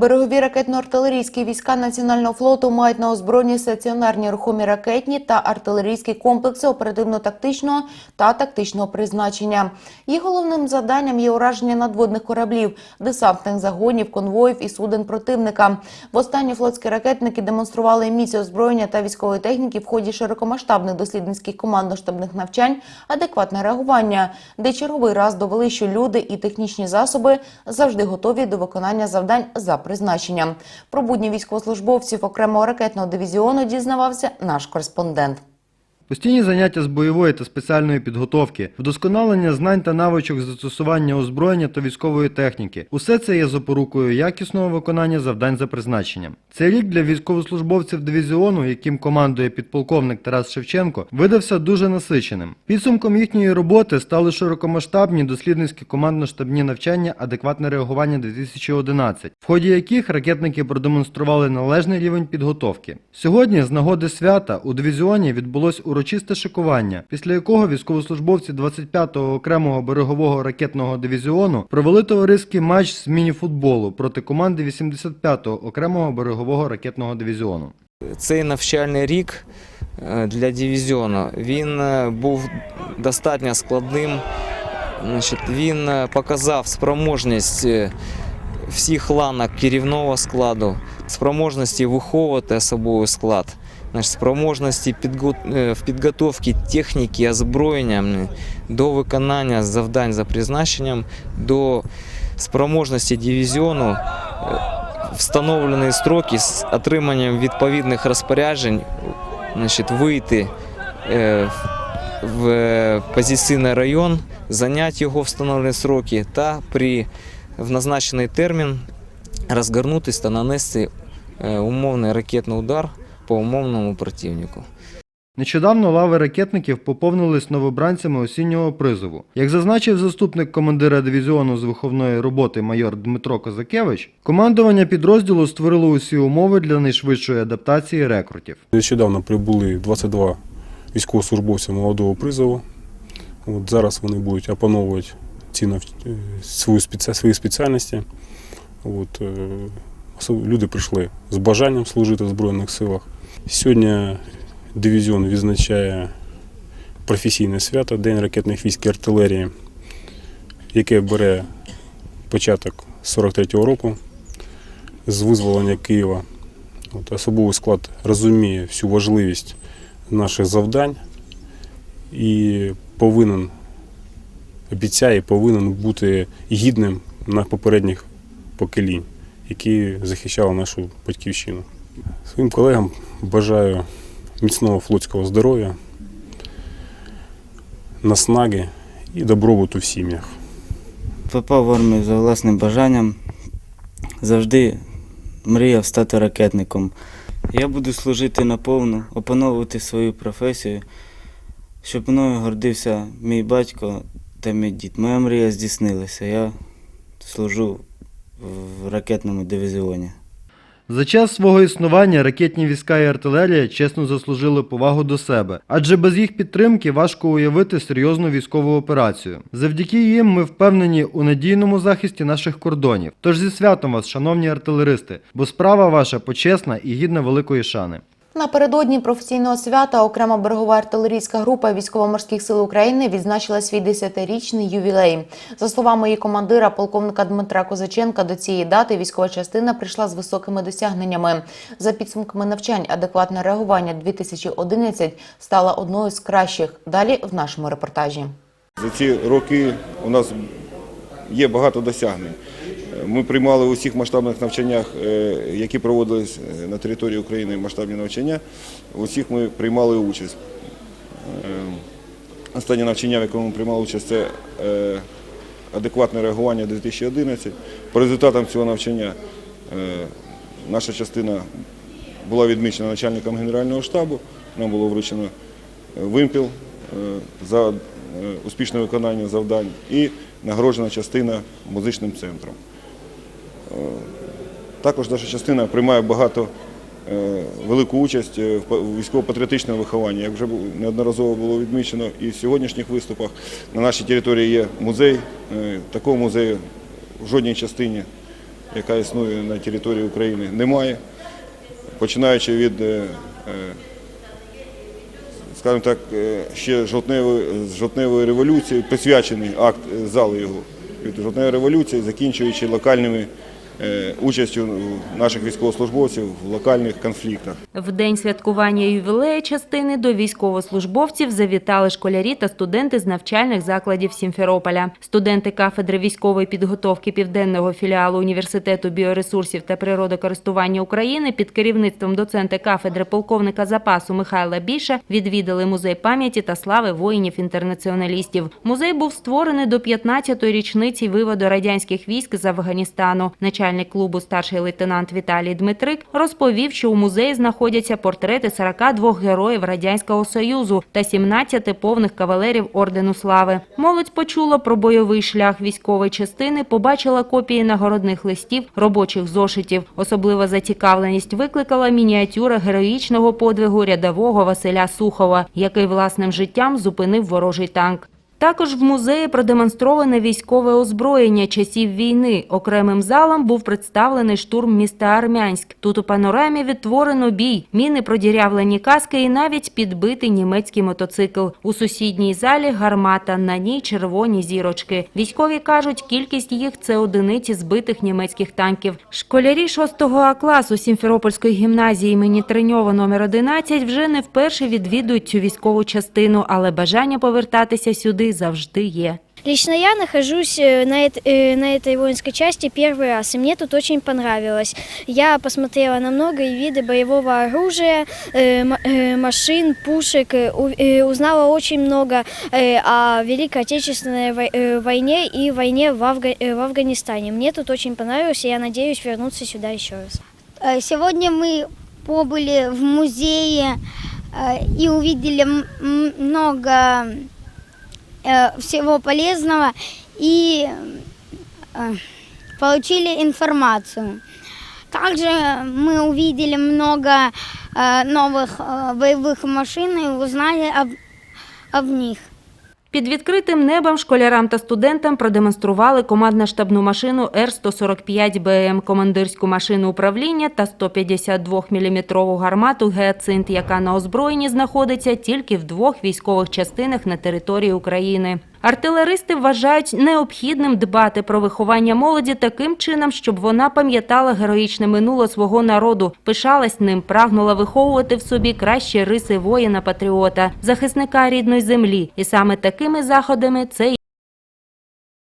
Берегові ракетно-артилерійські війська Національного флоту мають на озброєнні стаціонарні рухомі ракетні та артилерійські комплекси оперативно-тактичного та тактичного призначення. Їх головним завданням є ураження надводних кораблів, десантних загонів, конвоїв і суден противника. Востаннє флотські ракетники демонстрували міць озброєння та військової техніки в ході широкомасштабних дослідницьких командно-штабних навчань, адекватне реагування, де черговий раз довели, що люди і технічні засоби завжди готові до виконання завдань за призначенням. Про будні військовослужбовців окремого ракетного дивізіону дізнавався наш кореспондент. Постійні заняття з бойової та спеціальної підготовки, вдосконалення знань та навичок застосування озброєння та військової техніки. Усе це є запорукою якісного виконання завдань за призначенням. Цей рік для військовослужбовців дивізіону, яким командує підполковник Тарас Шевченко, видався дуже насиченим. Підсумком їхньої роботи стали широкомасштабні дослідницькі командно-штабні навчання адекватне реагування 2011, в ході яких ракетники продемонстрували належний рівень підготовки. Сьогодні, з нагоди свята, у дивізіоні відбулось урочисте шикування, після якого військовослужбовці 25-го окремого берегового ракетного дивізіону провели товариський матч з мініфутболу проти команди 85-го окремого берегового ракетного дивізіону. Цей навчальний рік е, для дивізіону він е, був достатньо складним. Він е, показав спроможність всіх ланок керівного складу, спроможності виховувати особовий склад, значить, спроможності е, в підготовці техніки, озброєння до виконання завдань за призначенням, до спроможності дивізіону встановлені строки з отриманням відповідних розпоряджень значить, вийти е, в позиційний район, зайняти його встановлені сроки та при в назначений термін розгорнутися та нанести умовний ракетний удар по умовному противнику. Нещодавно лави ракетників поповнились новобранцями осіннього призову. Як зазначив заступник командира дивізіону з виховної роботи майор Дмитро Козакевич, командування підрозділу створило усі умови для найшвидшої адаптації рекрутів. Нещодавно прибули 22 військовослужбовця молодого призову. От зараз вони будуть опановувати ці нав... е, свою спеці... свої спеціальності. От, е, люди прийшли з бажанням служити в Збройних силах. Сьогодні дивізіон відзначає професійне свято День ракетних військ і артилерії, яке бере початок 43-го року з визволення Києва. От, особовий склад розуміє всю важливість наших завдань і повинен, обіцяє, повинен бути гідним на попередніх поколінь, які захищали нашу батьківщину. Своїм колегам бажаю міцного флотського здоров'я, наснаги і добробуту в сім'ях. Попав в армію за власним бажанням. Завжди мріяв стати ракетником. Я буду служити наповну, опановувати свою професію, щоб мною гордився мій батько та мій дід. Моя мрія здійснилася. Я служу в ракетному дивізіоні. За час свого існування ракетні війська і артилерія чесно заслужили повагу до себе, адже без їх підтримки важко уявити серйозну військову операцію. Завдяки їм ми впевнені у надійному захисті наших кордонів. Тож зі святом вас, шановні артилеристи, бо справа ваша почесна і гідна великої шани. Напередодні професійного свята окрема берегова артилерійська група військово-морських сил України відзначила свій 10-річний ювілей. За словами її командира, полковника Дмитра Козаченка, до цієї дати військова частина прийшла з високими досягненнями. За підсумками навчань, адекватне реагування 2011 стала одною з кращих. Далі в нашому репортажі. За ці роки у нас є багато досягнень. Ми приймали у всіх масштабних навчаннях, е, які проводились е, на території України масштабні навчання. У всіх ми приймали участь. Е, Останнє навчання, в якому ми приймали участь, це адекватне реагування 2011. По результатам цього навчання наша частина була відмічена начальником Генерального штабу. Нам було вручено вимпіл за успішне виконання завдань і нагороджена частина музичним центром. Е, Також наша частина приймає багато е, велику участь е, в військово-патріотичному вихованні. Як вже неодноразово було відмічено і в сьогоднішніх виступах, на нашій території є музей. Такого музею в жодній частині яка існує на території України, немає. Починаючи від, скажімо так, е, ще жовтневої, жовтневої революції, присвячений акт е, зали його. Від жовтневої революції, закінчуючи локальними участю наших військовослужбовців в локальних конфліктах. В день святкування ювілею частини до військовослужбовців завітали школярі та студенти з навчальних закладів Сімферополя. Студенти кафедри військової підготовки південного філіалу університету біоресурсів та природокористування України під керівництвом доцента кафедри полковника запасу Михайла Біша відвідали музей пам'яті та слави воїнів-інтернаціоналістів. Музей був створений до 15-ї річниці виводу радянських військ з Афганістану. Начальник клубу старший лейтенант Віталій Дмитрик розповів, що у музеї знаходяться портрети 42 героїв Радянського Союзу та 17 повних кавалерів Ордену Слави. Молодь почула про бойовий шлях військової частини, побачила копії нагородних листів, робочих зошитів. Особлива зацікавленість викликала мініатюра героїчного подвигу рядового Василя Сухова, який власним життям зупинив ворожий танк. Також в музеї продемонстроване військове озброєння часів війни. Окремим залом був представлений штурм міста Армянськ. Тут у панорамі відтворено бій, міни продірявлені каски і навіть підбитий німецький мотоцикл. У сусідній залі гармата, на ній червоні зірочки. Військові кажуть, кількість їх це одиниці збитих німецьких танків. Школярі 6 А класу Сімферопольської гімназії імені Треньова номер 11 вже не вперше відвідують цю військову частину, але бажання повертатися сюди завжди є. Лично я нахожусь э, на, э, на этой воинской части первый раз, и мне тут очень понравилось. Я посмотрела на многие виды боевого оружия, э, э, машин, пушек, э, э, узнала очень много э, о Великой Отечественной вой- войне и войне в, Афга- в Афганистане. Мне тут очень понравилось, и я надеюсь вернуться сюда еще раз. Сегодня мы побыли в музее э, и увидели много всего полезного и э, получили информацию. Также мы увидели много э, новых э, боевых машин и узнали об, об них. Під відкритим небом школярам та студентам продемонстрували командно-штабну машину Р-145БМ, командирську машину управління та 152-мм гармату «Геоцинт», яка на озброєнні знаходиться тільки в двох військових частинах на території України. Артилеристи вважають необхідним дбати про виховання молоді таким чином, щоб вона пам'ятала героїчне минуле свого народу, пишалась ним, прагнула виховувати в собі кращі риси воїна-патріота, захисника рідної землі. І саме такими заходами це